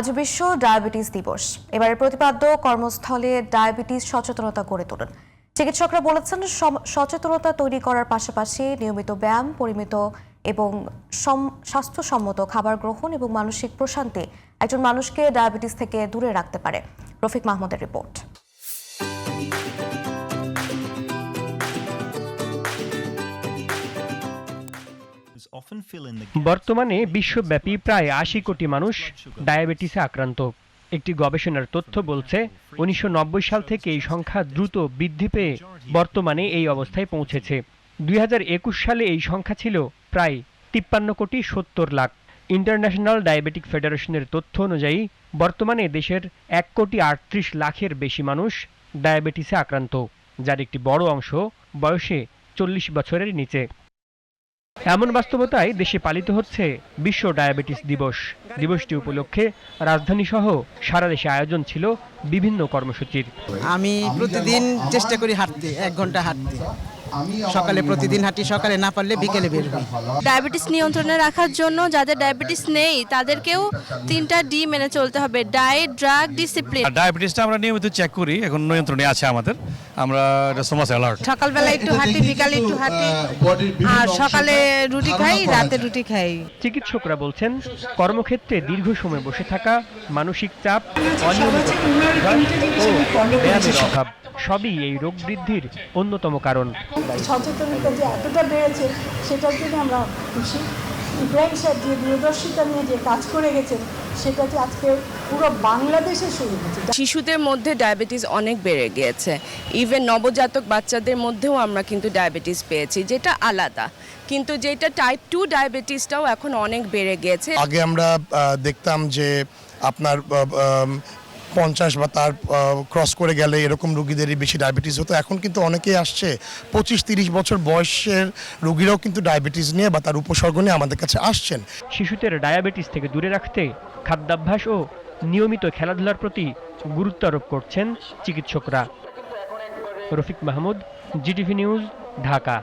আজ বিশ্ব ডায়াবেটিস দিবস। এবারের প্রতিপাদ্য, কর্মস্থলে ডায়াবেটিস সচেতনতা গড়ে তোলেন। চিকিৎসকরা বলেছেন সচেতনতা তৈরি করার পাশাপাশি নিয়মিত ব্যায়াম, পরিমিত এবং স্বাস্থ্যসম্মত খাবার গ্রহণ এবং মানসিক প্রশান্তি একজন মানুষকে ডায়াবেটিস থেকে দূরে রাখতে পারে। রফিক মাহমুদের রিপোর্ট। বর্তমানে বিশ্বব্যাপী প্রায় আশি কোটি মানুষ ডায়াবেটিসে আক্রান্ত। একটি গবেষণার তথ্য বলছে, উনিশশো নব্বই সাল থেকে এই সংখ্যা দ্রুত বৃদ্ধি পেয়ে বর্তমানে এই অবস্থায় পৌঁছেছে। দুই হাজার একুশ সালে এই সংখ্যা ছিল প্রায় তিপ্পান্ন কোটি সত্তর লাখ। ইন্টারন্যাশনাল ডায়াবেটিক ফেডারেশনের তথ্য অনুযায়ী, বর্তমানে দেশের এক কোটি আটত্রিশ লাখের বেশি মানুষ ডায়াবেটিসে আক্রান্ত, যার একটি বড় অংশ বয়সে চল্লিশ বছরের নিচে। এমন বাস্তবতায় দেশে পালিত হচ্ছে বিশ্ব ডায়াবেটিস দিবস। দিবসটি উপলক্ষে রাজধানী সহ সারা দেশে আয়োজন ছিল বিভিন্ন কর্মসূচির। আমি প্রতিদিন চেষ্টা করি হাঁটতে, এক ঘণ্টা হাঁটতে। সকালে প্রতিদিন হাঁটি সকালে না পারলে বিকেলে বের হই। ডায়াবেটিস নিয়ন্ত্রণে রাখার জন্য যাদের ডায়াবেটিস নেই তাদেরকেও তিনটা ডি মেনে চলতে হবে। Diet drug discipline. ডায়াবেটিসটা আমরা নিয়মিত চেক করি এখন নিয়ন্ত্রণে আছে আমাদের। আমরা এটা সমাজ অ্যালার্ট সকালবেলা একটু হাঁটি বিকালে একটু হাঁটি। আর সকালে রুটি খাই রাতে রুটি খাই। চিকিৎসকরা বলছেন কর্মক্ষেত্রে দীর্ঘ সময় বসে থাকা মানসিক চাপ অনিয়মিত ও ব্যায়ামের অভাব। সবই এই রোগ বৃদ্ধির অন্যতম কারণ। সচেতনতা যে এতটা বেড়েছে সেটার জন্য আমরা খুশি ইব্রাহিম সাহেব যে দূরদর্শিতা নিয়ে যে কাজ করে গেছেন সেটা যে আজকে পুরো বাংলাদেশে শুরু হয়েছে। শিশুদের মধ্যে ডায়াবেটিস অনেক বেড়ে গিয়েছে। ইভেন নবজাতক বাচ্চাদের মধ্যেও আমরা কিন্তু ডায়াবেটিস পেয়েছি যেটা আলাদা। কিন্তু যেটা টাইপ টু ডায়াবেটিসটাও এখন অনেক বেড়ে গিয়েছে। আগে আমরা দেখতাম যে আপনার পঞ্চাশ বা তার ক্রস করে গেলে এরকম রুগীদেরই বেশি ডায়াবেটিস হতো। এখন কিন্তু অনেকেই আসছে, পঁচিশ তিরিশ বছর বয়সের রুগীরাও কিন্তু ডায়াবেটিস নিয়ে বা তার উপসর্গ নিয়ে আমাদের কাছে আসছেন। শিশুদের ডায়াবেটিস থেকে দূরে রাখতে খাদ্যাভ্যাস ও নিয়মিত খেলাধুলার প্রতি গুরুত্ব আরোপ করছেন চিকিৎসকরা। Rafiq Mahmud GTV news Dhaka.